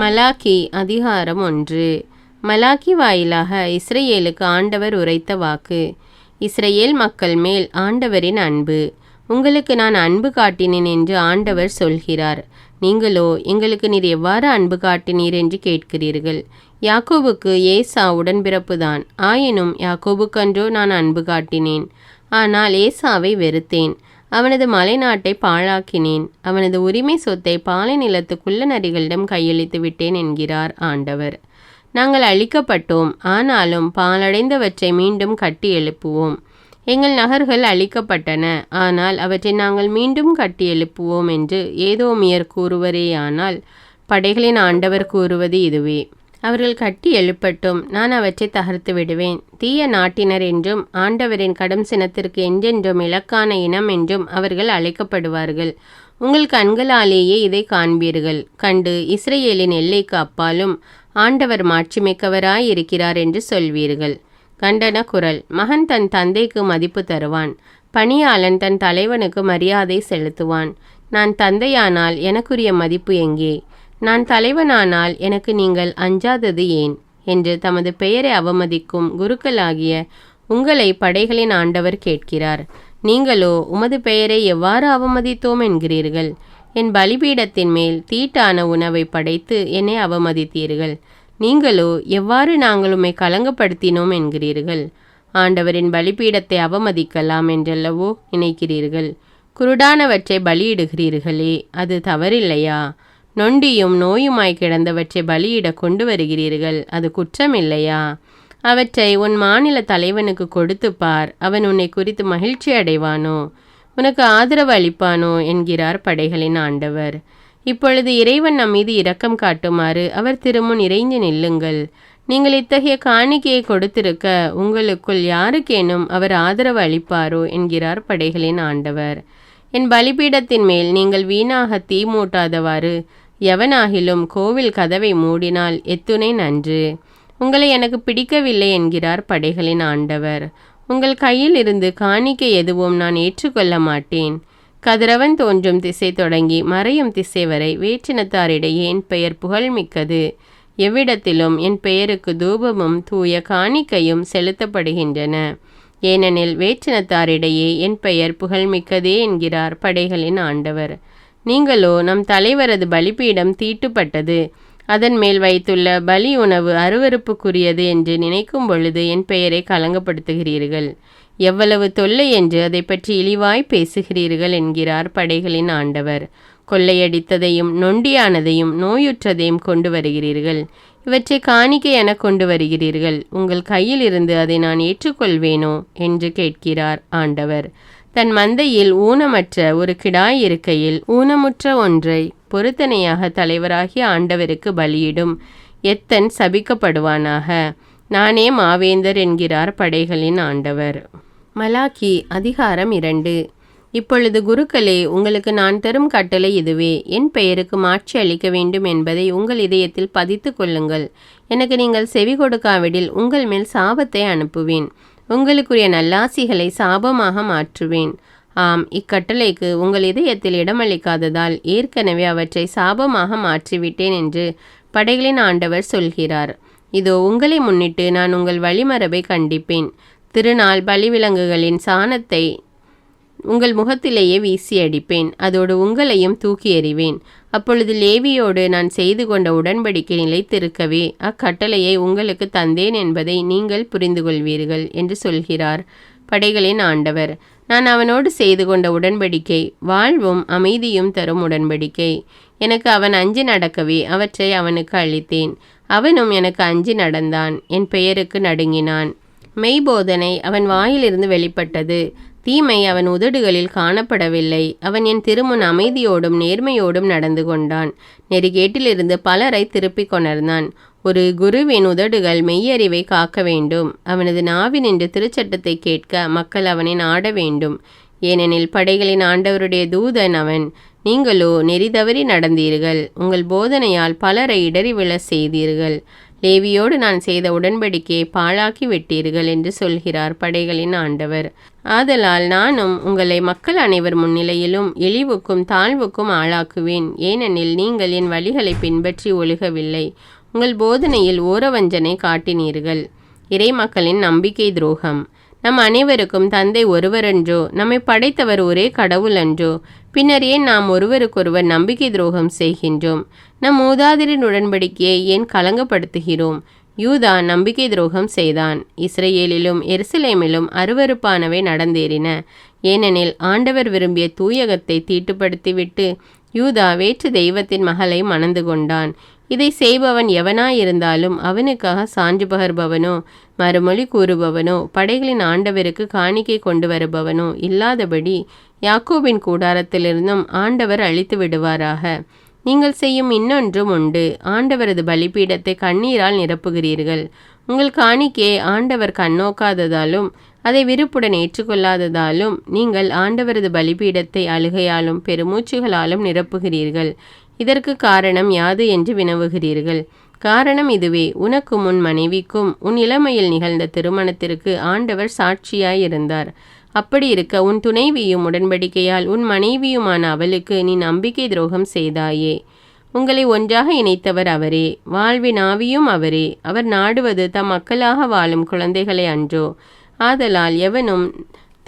Malachi அதிகாரம் ஒன்று. Malachi வாயிலாக இஸ்ரேலுக்கு ஆண்டவர் உரைத்த வாக்கு. இஸ்ரேல் மக்கள் மேல் ஆண்டவரின் அன்பு. உங்களுக்கு நான் அன்பு காட்டினேன் என்று ஆண்டவர் சொல்கிறார். நீங்களோ எங்களுக்கு நீர் எவ்வாறு அன்பு காட்டினீர் என்று கேட்கிறீர்கள்? யாக்கோபுக்கு ஏசா உடன்பிறப்புதான். ஆயினும் யாக்கோபுக்கன்றோ நான் அன்பு காட்டினேன். ஆனால் ஏசாவை வெறுத்தேன். அவனது மலைநாட்டை பாழாக்கினேன். அவனது உரிமை சொத்தை பாலை நிலத்து குள்ள நரிகளிடம் கையளித்து விட்டேன் என்கிறார் ஆண்டவர். நாங்கள் அழிக்கப்பட்டோம். ஆனாலும் பாலடைந்தவற்றை மீண்டும் கட்டி எழுப்புவோம். எங்கள் நகர்கள் அழிக்கப்பட்டன. ஆனால் அவற்றை நாங்கள் மீண்டும் கட்டி எழுப்புவோம் என்று ஏதோமியர் கூறுவரேயானால் படைகளின் ஆண்டவர் கூறுவது இதுவே. அவர்கள் கட்டி எழுப்பட்டும். நான் அவற்றை தகர்த்து விடுவேன். தீய நாட்டினர் என்றும் ஆண்டவரின் கடும் சினத்திற்கு என்றென்றும் இலக்கான இனம் என்றும் அவர்கள் அழைக்கப்படுவார்கள். உங்கள் கண்களாலேயே இதை காண்பீர்கள். கண்டு இஸ்ரேலின் எல்லைக்கு அப்பாலும் ஆண்டவர் மாட்சிமிக்கவராய் இருக்கிறார் என்று சொல்வீர்கள். கண்டன குரல். மகன் தன் தந்தைக்கு மதிப்பு தருவான். பணியாளன் தன் தலைவனுக்கு மரியாதை செலுத்துவான். நான் தந்தையானால் எனக்குரிய மதிப்பு எங்கே? நான் தலைவனானால் எனக்கு நீங்கள் அஞ்சாதது ஏன்? என்று தமது பெயரை அவமதிக்கும் குருக்களாகிய உங்களை படைகளின் ஆண்டவர் கேட்கிறார். நீங்களோ உமது பெயரை எவ்வாறு அவமதித்தோம் என்கிறீர்கள்? என் பலிபீடத்தின் மேல் தீட்டான உணவை படைத்து என்னை அவமதித்தீர்கள். நீங்களோ எவ்வாறு நாங்கள் உம்மை கலங்கப்படுத்தினோம் என்கிறீர்கள்? ஆண்டவரின் பலிபீடத்தை அவமதிக்கலாம் என்றல்லவோ நினைக்கிறீர்கள்? குருடானவற்றை பலியிடுகிறீர்களே அது தவறில்லையா? நொண்டியும் நோயுமாய் கிடந்தவற்றை பலியிட கொண்டு வருகிறீர்கள் அது குற்றமில்லையா? அவற்றை உன் மாநில தலைவனுக்கு கொடுத்து பார். அவன் உன்னை குறித்து மகிழ்ச்சி அடைவானோ? உனக்கு ஆதரவு அளிப்பானோ? என்கிறார் படைகளின் ஆண்டவர். இப்பொழுது இறைவன் நம் மீது இரக்கம் காட்டுமாறு அவர் திருமுன் இறைஞ்சு நில்லுங்கள். நீங்கள் இத்தகைய காணிக்கையை கொடுத்திருக்க உங்களுக்குள் யாருக்கேனும் அவர் ஆதரவு அளிப்பாரோ? என்கிறார் படைகளின் ஆண்டவர். என் பலிபீடத்தின் மேல் நீங்கள் வீணாக தீ மூட்டாதவாறு எவனாகிலும் கோவில் கதவை மூடினால் எத்துணை நன்று. உங்களை எனக்கு பிடிக்கவில்லை என்கிறார் படைகளின் ஆண்டவர். உங்கள் கையில் இருந்து காணிக்கை எதுவும் நான் ஏற்றுக்கொள்ள மாட்டேன். கதிரவன் தோன்றும் திசை தொடங்கி மறையும் திசை வரை வேற்றினத்தாரிடையே என் பெயர் புகழ்மிக்கது. எவ்விடத்திலும் என் பெயருக்கு தூபமும் தூய காணிக்கையும் செலுத்தப்படுகின்றன. ஏனெனில் வேற்றினத்தாரிடையே என் பெயர் புகழ்மிக்கதே என்கிறார் படைகளின் ஆண்டவர். நீங்களோ நம் தலைவரது பலிபீடம் தீட்டுப்பட்டது. அதன் மேல் வைத்துள்ள பலி உணவு அருவறுப்புக்குரியது என்று நினைக்கும் பொழுது என் பெயரை கலங்கப்படுத்துகிறீர்கள் எவ்வளவு தொல்லை என்று அதை பற்றி இழிவாய் பேசுகிறீர்கள் என்கிறார் படைகளின் ஆண்டவர். கொள்ளையடித்ததையும் நொண்டியானதையும் நோயுற்றதையும் கொண்டு வருகிறீர்கள். இவற்றை காணிக்கை என கொண்டு வருகிறீர்கள். உங்கள் கையில் இருந்து அதை நான் ஏற்றுக்கொள்வேனோ? என்று கேட்கிறார் ஆண்டவர். தன் மந்தையில் ஊனமற்ற ஒரு கிடாய் இருக்கையில் ஊனமுற்ற ஒன்றை பொருத்தனையாக தலைவராகிய ஆண்டவருக்கு பலியிடும். எத்தன் சபிக்கப்படுவானாக? நானே மாவேந்தர் என்கிறார் படைகளின் ஆண்டவர். மலாக்கி அதிகாரம் இரண்டு. இப்பொழுது குருக்களே உங்களுக்கு நான் தரும் கட்டளை இதுவே. என் பெயருக்கு மாட்சி அளிக்க வேண்டும் என்பதை உங்கள் இதயத்தில் பதித்து கொள்ளுங்கள். எனக்கு நீங்கள் செவி கொடுக்காவிடில் உங்கள் மேல் சாபத்தை அனுப்புவேன். உங்களுக்குரிய நல்லாசிகளை சாபமாக மாற்றுவேன். ஆம் இக்கட்டளைக்கு உங்கள் இதயத்தில் இடமளிக்காததால் ஏற்கனவே அவற்றை சாபமாக மாற்றிவிட்டேன் என்று படைகளின் ஆண்டவர் சொல்கிறார். இதோ உங்களை முன்னிட்டு நான் உங்கள் வழிமரபை கண்டிப்பேன். திருநாள் பலிவிலங்குகளின் சாணத்தை உங்கள் முகத்திலேயே வீசி அடிப்பேன் அதோடு உங்களையும் தூக்கி எறிவேன். அப்பொழுது லேவியோடு நான் செய்து கொண்ட உடன்படிக்கை நிலைத்திருக்கவே அக்கட்டளையை உங்களுக்கு தந்தேன் என்பதை நீங்கள் புரிந்து கொள்வீர்கள் என்று சொல்கிறார் படைகளின் ஆண்டவர். நான் அவனோடு செய்து கொண்ட உடன்படிக்கை வாழ்வும் அமைதியும் தரும் உடன்படிக்கை. எனக்கு அவன் அஞ்சு நடக்கவே அவற்றை அவனுக்கு அளித்தேன். அவனும் எனக்கு அஞ்சு நடந்தான் என் பெயருக்கு நடுங்கினான். மெய்போதனை அவன் வாயிலிருந்து வெளிப்பட்டது. தீமை அவன் உதடுகளில் காணப்படவில்லை. அவன் என் திருமுன் அமைதியோடும் நேர்மையோடும் நடந்து கொண்டான். நெறிகேட்டிலிருந்து பலரை திருப்பிக் கொணர்ந்தான். ஒரு குருவின் உதடுகள் மெய்யறிவை காக்க வேண்டும். அவனது நாவினின்று திருச்சட்டத்தை கேட்க மக்கள் அவனை நாட வேண்டும். ஏனெனில் படைகளின் ஆண்டவருடைய தூதன் அவன். நீங்களோ நெறி தவறி நடந்தீர்கள். உங்கள் போதனையால் பலரை இடறி விழ செய்தீர்கள். லேவியோடு நான் செய்த உடன்படிக்கையை பாழாக்கி விட்டீர்கள் என்று சொல்கிறார் படைகளின் ஆண்டவர். ஆதலால் நானும் உங்களை மக்கள் அனைவர் முன்னிலையிலும் இழிவுக்கும் தாழ்வுக்கும் ஆளாக்குவேன். ஏனெனில் நீங்கள் என் வழிகளை பின்பற்றி ஒழுகவில்லை. உங்கள் போதனையில் ஓரவஞ்சனை காட்டினீர்கள். இறைமக்களின் நம்பிக்கை துரோகம். நம் அனைவருக்கும் தந்தை ஒருவரன்றோ நம்மை படைத்தவர் ஒரே கடவுள் அன்றோ பின்னர் ஏன் நாம் ஒருவருக்கொருவர் நம்பிக்கை துரோகம் செய்கின்றோம்? நம் மூதாதிரின் உடன்படிக்கையை ஏன் கலங்கப்படுத்துகிறோம்? யூதா நம்பிக்கை துரோகம் செய்தான். இஸ்ரேலிலும் எருசலேமிலும் அருவருப்பானவை நடந்தேறின. ஏனெனில் ஆண்டவர் விரும்பிய தூயகத்தை தீட்டுப்படுத்திவிட்டு யூதா வேற்று தெய்வத்தின் மகளை மணந்து கொண்டான். இதை செய்பவன் எவனாயிருந்தாலும் அவனுக்காக சான்று பகர்பவனோ மறுமொழி கூறுபவனோ படைகளின் ஆண்டவருக்கு காணிக்கை கொண்டு வருபவனோ இல்லாதபடி யாக்கோபின் கூடாரத்திலிருந்தும் ஆண்டவர் அழித்து விடுவாராக நீங்கள் செய்யும் இன்னொன்றும் உண்டு. ஆண்டவரது பலிபீடத்தை கண்ணீரால் நிரப்புகிறீர்கள். உங்கள் காணிக்கையை ஆண்டவர் கண்ணோக்காததாலும் அதை விருப்புடன் ஏற்றுக்கொள்ளாததாலும் நீங்கள் ஆண்டவரது பலிபீடத்தை அழுகையாலும் பெருமூச்சுகளாலும் நிரப்புகிறீர்கள். இதற்கு காரணம் யாது என்று வினவுகிறீர்கள்? காரணம் இதுவே. உனக்கும் உன் மனைவிக்கும் உன் இளமையில் நிகழ்ந்த திருமணத்திற்கு ஆண்டவர் சாட்சியாயிருந்தார். அப்படி இருக்க உன் துணைவியும் உடன்படிக்கையால் உன் மனைவியுமான அவளுக்கு நீ நம்பிக்கை துரோகம் செய்தாயே. உங்களை ஒன்றாக இணைத்தவர் அவரே. வாழ்வின் ஆவியும் அவரே. அவர் நாடுவது தம் மக்களாக வாழும் குழந்தைகளை அன்றோ. ஆதலால் எவனும்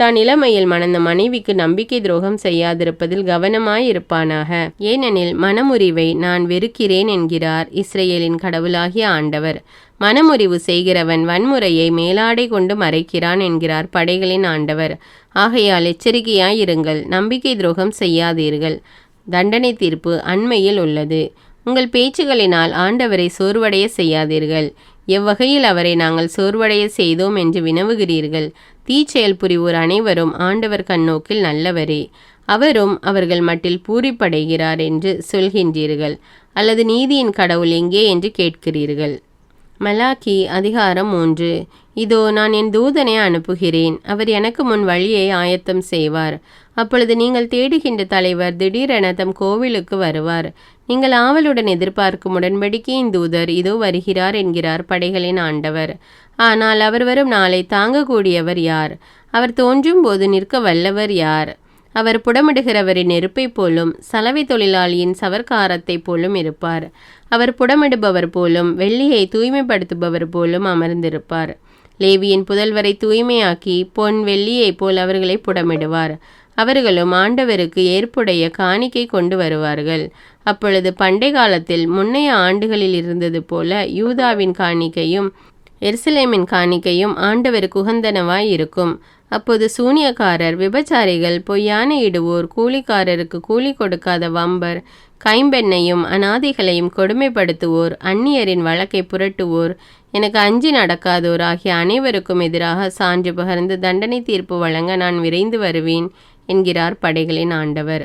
தான் இளமையில் மணந்த மனைவிக்கு நம்பிக்கை துரோகம் செய்யாதிருப்பதில் கவனமாயிருப்பானாக. ஏனெனில் மனமுறிவை நான் வெறுக்கிறேன் என்கிறார் இஸ்ரேலின் கடவுளாகிய ஆண்டவர். மனமுறிவு செய்கிறவன் வன்முறையை மேலாடை கொண்டு மறைக்கிறான் என்கிறார் படைகளின் ஆண்டவர். ஆகையால் எச்சரிக்கையாயிருங்கள் நம்பிக்கை துரோகம் செய்யாதீர்கள். தண்டனை தீர்ப்பு அண்மையில் உள்ளது. உங்கள் பேச்சுகளினால் ஆண்டவரை சோர்வடைய செய்யாதீர்கள். எவ்வகையில் அவரை நாங்கள் சோர்வடைய செய்தோம் என்று வினவுகிறீர்கள்? தீச்செயல் புரிவோர் அனைவரும் ஆண்டவர் கண்ணோக்கில் நல்லவரே. அவரும் அவர்கள் மட்டில் பூரிப்படைகிறார் என்று சொல்கின்றீர்கள். அல்லது நீதியின் கடவுள் எங்கே என்று கேட்கிறீர்கள்? மலாக்கி அதிகாரம் மூன்று. இதோ நான் என் தூதனை அனுப்புகிறேன். அவர் எனக்கு முன் வழியை ஆயத்தம் செய்வார். அப்பொழுது நீங்கள் தேடுகின்ற தலைவர் திடீரென தம் கோவிலுக்கு வருவார். நீங்கள் ஆவலுடன் எதிர்பார்க்கும் உடன்படிக்கையின் தூதர் இதோ வருகிறார் என்கிறார் படைகளின் ஆண்டவர். ஆனால் அவர் வரும் நாளை தாங்கக்கூடியவர் யார்? அவர் தோன்றும் போது நிற்க வல்லவர் யார்? அவர் புடமிடுகிறவரின் நெருப்பை போலும் சலவை தொழிலாளியின் சவர்க்காரத்தை போலும் இருப்பார். அவர் புடமிடுபவர் போலும் வெள்ளியை தூய்மைப்படுத்துபவர் போலும் அமர்ந்திருப்பார். லேவியின் புதல்வரை தூய்மையாக்கி பொன் வெள்ளியைப் போல் அவர்களை புடமிடுவார். அவர்களும் ஆண்டவருக்கு ஏற்புடைய காணிக்கை கொண்டு வருவார்கள். அப்பொழுது பண்டை காலத்தில் முன்னைய ஆண்டுகளில் இருந்தது போல யூதாவின் காணிக்கையும் எருசலேமின் காணிக்கையும் ஆண்டவருக்கு உகந்தனவாய் இருக்கும். அப்போது சூனியக்காரர் விபச்சாரிகள் பொய்யான இடுவோர் கூலிக்காரருக்கு கூலி கொடுக்காத வம்பர் கைம்பெண்ணையும் அனாதைகளையும் கொடுமைப்படுத்துவோர் அந்நியரின் வழக்கை புரட்டுவோர் எனக்கு அஞ்சி நடக்காதோர் ஆகிய அனைவருக்கும் எதிராக சான்று பகர்ந்து தண்டனை தீர்ப்பு வழங்க நான் விரைந்து வருவேன். என்கிறார் படைகளின் ஆண்டவர்.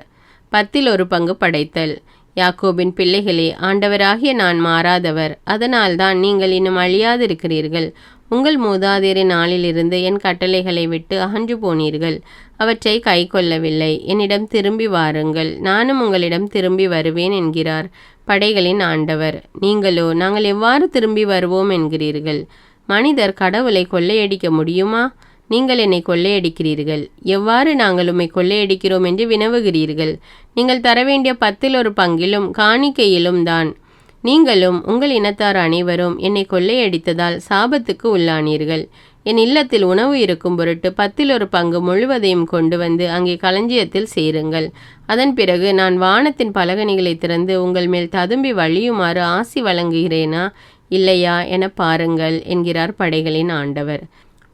பத்தில் ஒரு பங்கு படைத்தல். யாக்கோபின் பிள்ளைகளே ஆண்டவராகிய நான் மாறாதவர். அதனால்தான் நீங்கள் இன்னும் அழியாதிருக்கிறீர்கள். உங்கள் மூதாதையரின் நாளிலிருந்து என் கட்டளைகளை விட்டு அகன்று போனீர்கள். அவற்றை கை கொள்ளவில்லை என்னிடம் திரும்பி வாருங்கள். நானும் உங்களிடம் திரும்பி வருவேன் என்கிறார் படைகளின் ஆண்டவர். நீங்களோ நாங்கள் எவ்வாறு திரும்பி வருவோம் என்கிறீர்கள்? மனிதர் கடவுளை கொள்ளையடிக்க முடியுமா? நீங்கள் என்னை கொள்ளையடிக்கிறீர்கள். எவ்வாறு நாங்கள் உம்மை கொள்ளையடிக்கிறோம் என்று வினவுகிறீர்கள். நீங்கள் தர வேண்டிய பத்தில் ஒரு பங்கிலும் காணிக்கையிலும் தான். நீங்களும் உங்கள் இனத்தார் அனைவரும் என்னை கொள்ளையடித்ததால் சாபத்துக்கு உள்ளானீர்கள். என் இல்லத்தில் உணவு இருக்கும் பொருட்டு பத்தில் ஒரு பங்கு முழுவதையும் கொண்டு வந்து அங்கே களஞ்சியத்தில் சேருங்கள். அதன் பிறகு நான் வானத்தின் பலகணிகளை திறந்து உங்கள் மேல் ததும்பி வழியுமாறு ஆசி வழங்குகிறேனா? இல்லையா? என பாருங்கள் என்கிறார் படைகளின் ஆண்டவர்.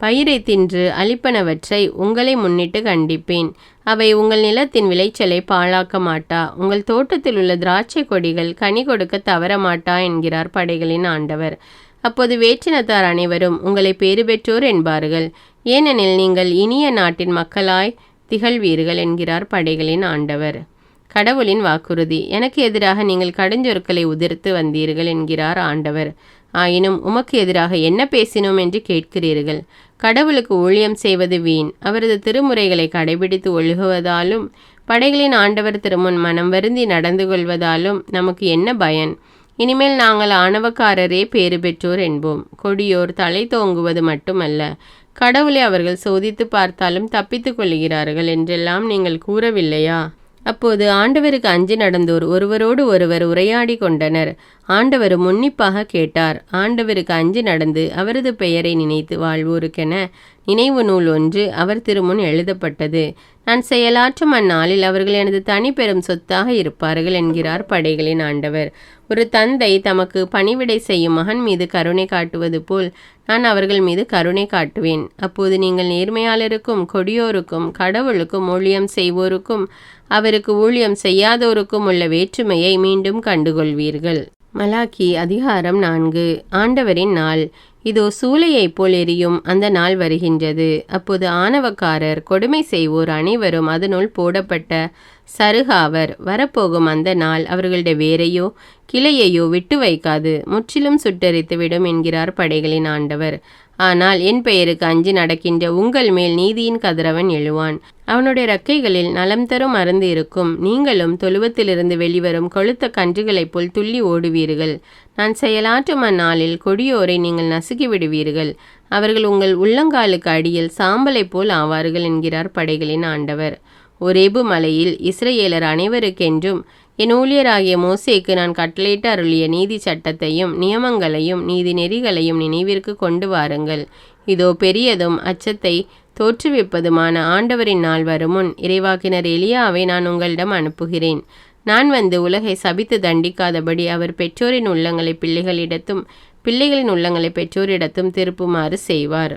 பயிரை தின்று அளிப்பனவற்றை உங்களை முன்னிட்டு கண்டிப்பேன். அவை உங்கள் நிலத்தின் விளைச்சலை பாழாக்க மாட்டா. உங்கள் தோட்டத்தில் உள்ள திராட்சை கொடிகள் கனி கொடுக்க தவற மாட்டா என்கிறார் படைகளின் ஆண்டவர். அப்போது வேற்றினத்தார் அனைவரும் உங்களை பேறு பெற்றோர் என்பார்கள். ஏனெனில் நீங்கள் இனிய நாட்டின் மக்களாய் திகழ்வீர்கள் என்கிறார் படைகளின் ஆண்டவர். கடவுளின் வாக்குறுதி எனக்கு எதிராக நீங்கள் கடுஞ்சொற்களை உதிர்த்து வந்தீர்கள் என்கிறார் ஆண்டவர். ஆயினும் உமக்கு எதிராக என்ன பேசினோம் என்று கேட்கிறீர்கள். கடவுளுக்கு ஊழியம் செய்வது வீண். அவரது திருமுறைகளை கடைபிடித்து ஒழுகுவதாலும் படைகளின் ஆண்டவர் திருமுன் மனம் வருந்தி நடந்து கொள்வதாலும் நமக்கு என்ன பயன்? இனிமேல் நாங்கள் ஆணவக்காரரே பேறு பெற்றோர் என்போம். கொடியோர் தலை தோங்குவது மட்டுமல்ல கடவுளை அவர்கள் சோதித்து பார்த்தாலும் தப்பித்துக் கொள்கிறார்கள் என்றெல்லாம் நீங்கள் கூறவில்லையா? அப்போது ஆண்டவருக்கு அஞ்சு நடந்தோர் ஒருவரோடு ஒருவர் உரையாடி கொண்டனர். ஆண்டவர் முன்னிப்பாக கேட்டார். ஆண்டவருக்கு அஞ்சு நடந்து அவரது பெயரை நினைத்து வாழ்வோருக்கென நினைவு நூல் ஒன்று அவர் திருமுன் எழுதப்பட்டது. நான் செயலாற்றும் அந்நாளில் அவர்கள் எனது தனி பெரும் சொத்தாக இருப்பார்கள் என்கிறார் படைகளின் ஆண்டவர். ஒரு தந்தை தமக்கு பணிவிடை செய்யும் மகன் மீது கருணை காட்டுவது போல் நான் அவர்கள் மீது கருணை காட்டுவேன். அப்போது நீங்கள் நேர்மையாளருக்கும் கொடியோருக்கும் கடவுளுக்கும் ஊழியம் செய்வோருக்கும் அவருக்கு ஊழியம் செய்யாதோருக்கும் உள்ள வேற்றுமையை மீண்டும் கண்டுகொள்வீர்கள். மலாக்கி அதிகாரம் நான்கு. ஆண்டவரின் நாள். இதோ சூளையைப் போல் எரியும். அந்த நாள் வருகின்றது. அப்போது ஆணவக்காரர் கொடுமை செய்வோர் அனைவரும் அதனுள் போடப்பட்ட சருகாவர் வரப்போகும் அந்த நாள் அவர்களுடைய வேரையோ கிளையையோ விட்டு வைக்காது. முற்றிலும் சுட்டரித்து விடும் என்கிறார் படைகளின் ஆண்டவர். ஆனால் என் பெயருக்கு அஞ்சு நடக்கின்ற உங்கள் மேல் நீதியின் கதிரவன் எழுவான். அவனுடைய ரக்கைகளில் நலம் தரும் மருந்து இருக்கும். நீங்களும் தொழுவத்திலிருந்து வெளிவரும் கொழுத்த கன்றுகளைப் போல் துள்ளி ஓடுவீர்கள். நான் செயலாற்றும் அந்நாளில் கொடியோரை நீங்கள் நசுக்கி விடுவீர்கள் அவர்கள் உங்கள் உள்ளங்காலுக்கு அடியில் சாம்பலைப் போல் ஆவார்கள் என்கிறார் படைகளின் ஆண்டவர். ஒரேபு மலையில் இஸ்ரேலர் அனைவருக்கென்றும் என் ஊழியராகிய மோசேக்கு நான் கட்டளையிட்டு அருளிய நீதி சட்டத்தையும் நியமங்களையும் நீதி நெறிகளையும் நினைவிற்கு கொண்டு வாருங்கள். இதோ பெரியதும் அச்சத்தை தோற்றுவிப்பதுமான ஆண்டவரின் நாள் வருமுன் இறைவாக்கினர் எலியாவை நான் உங்களிடம் அனுப்புகிறேன். நான் வந்து உலகை சபித்து தண்டிக்காதபடி அவர் பெற்றோரின் உள்ளங்களை பிள்ளைகளிடத்தும் பிள்ளைகளின் உள்ளங்களை பெற்றோரிடத்தும் திருப்புமாறு செய்வார்.